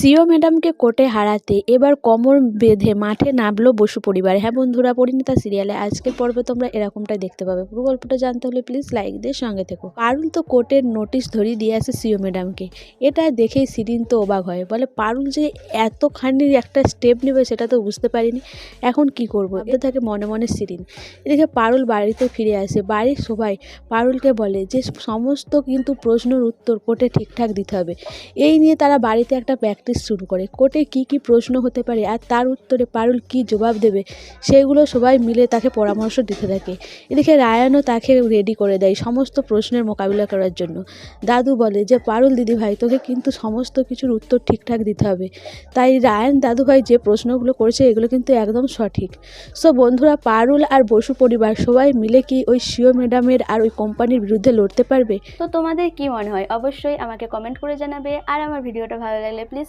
CO ম্যাডামকে কোর্টে হারাতে এবার কোমর বেঁধে মাঠে নামলো বসু পরিবার। হ্যাঁ বন্ধুরা, পরিণীতা সিরিয়ালে আজকের পর্বে তোমরা এরকমটাই দেখতে পাবে। পুরো গল্পটা জানতে হলে প্লিজ লাইক দিয়ে সঙ্গে থেকো। পারুল তো কোর্টের নোটিশ ধরিয়ে দিয়ে আসে সিও ম্যাডামকে। এটা দেখেই সিরিন তো অবাক হয়। বলে, পারুল যে এতখানি একটা স্টেপ নেবে সেটা তো বুঝতে পারিনি। এখন কি করব? এটা থাকে মনে মনে সিরিন। এদিকে পারুল বাড়িতে ফিরে আসে। বাড়ির সবাই পারুলকে বলে যে, সমস্ত কিন্তু প্রশ্নের উত্তর কোর্টে ঠিকঠাক দিতে হবে। এই নিয়ে তারা বাড়িতে একটা প্র্যাকটিস শুরু করে। কোর্টে কি কি প্রশ্ন হতে পারে আর তার উত্তরে পারুল কি জবাব দেবে, সেগুলো সবাই মিলে তাকে পরামর্শ দিতে থাকে। এদিকে রায়ানও তাকে রেডি করে দেয় সমস্ত প্রশ্নের মোকাবিলা করার জন্য। দাদু বলে যে, পারুল দিদি ভাই তোকে কিন্তু সমস্ত কিছুর উত্তর ঠিকঠাক দিতে হবে। তাই রায়ান দাদু ভাই যে প্রশ্নগুলো করেছে, এগুলো কিন্তু একদম সঠিক। সো বন্ধুরা, পারুল আর বসু পরিবার সবাই মিলে কি ওই শিও ম্যাডামের আর ওই কোম্পানির বিরুদ্ধে লড়তে পারবে? তো তোমাদের কি মনে হয়? অবশ্যই আমাকে কমেন্ট করে জানাবে। আর আমার ভিডিওটা ভালো লাগলে প্লিজ